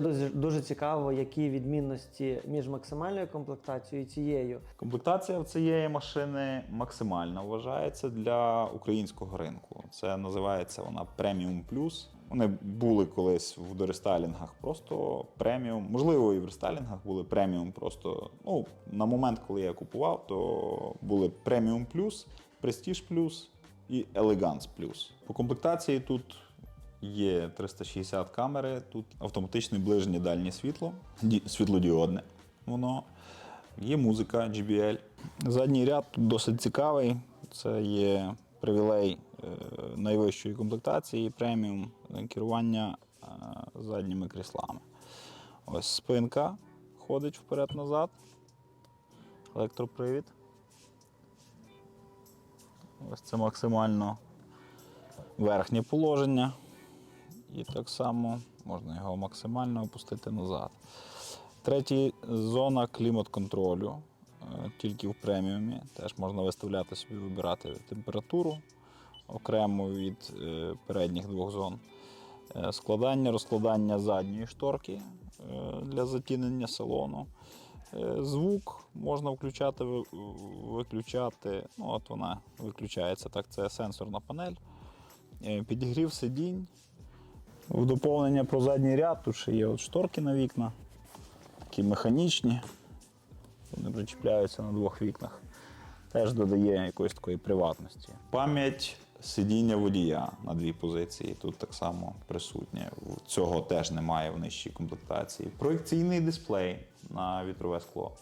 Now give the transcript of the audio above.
Дуже, дуже цікаво, які відмінності між максимальною комплектацією і цією. Комплектація в цієї машини максимальна вважається для українського ринку. Це називається вона Premium Plus. Вони були колись в дорестайлінгах просто преміум. Можливо, і в рестайлінгах були преміум. Просто ну, на момент, коли я купував, то були преміум плюс, Prestige плюс і Elegance плюс. По комплектації тут є 360 камери, тут автоматичне ближнє дальнє світло, світлодіодне. Воно Є музика JBL. Задній ряд тут досить цікавий. Це є привілей е, найвищої комплектації, преміум е, керування е, задніми кріслами. Ось спинка ходить вперед-назад. Електропривід. Ось це максимально верхнє положення. І так само можна його максимально опустити назад. Третя зона клімат-контролю, е, тільки в преміумі. Теж можна виставляти собі, вибирати температуру окремо від е, передніх двох зон. Е, Складання, розкладання задньої шторки для затінення салону. Звук можна включати, виключати. Ну, от вона виключається так, це сенсорна панель. Підігрів сидінь. В доповнення про задній ряд тут ще є от шторки на вікна такі механічні. Вони причіпляються на двох вікнах. Теж додає якоїсь такої приватності. Пам'ять сидіння водія на дві позиції. Тут так само присутнє. Цього теж немає в нижчій комплектації. Проекційний дисплей на вітрове скло.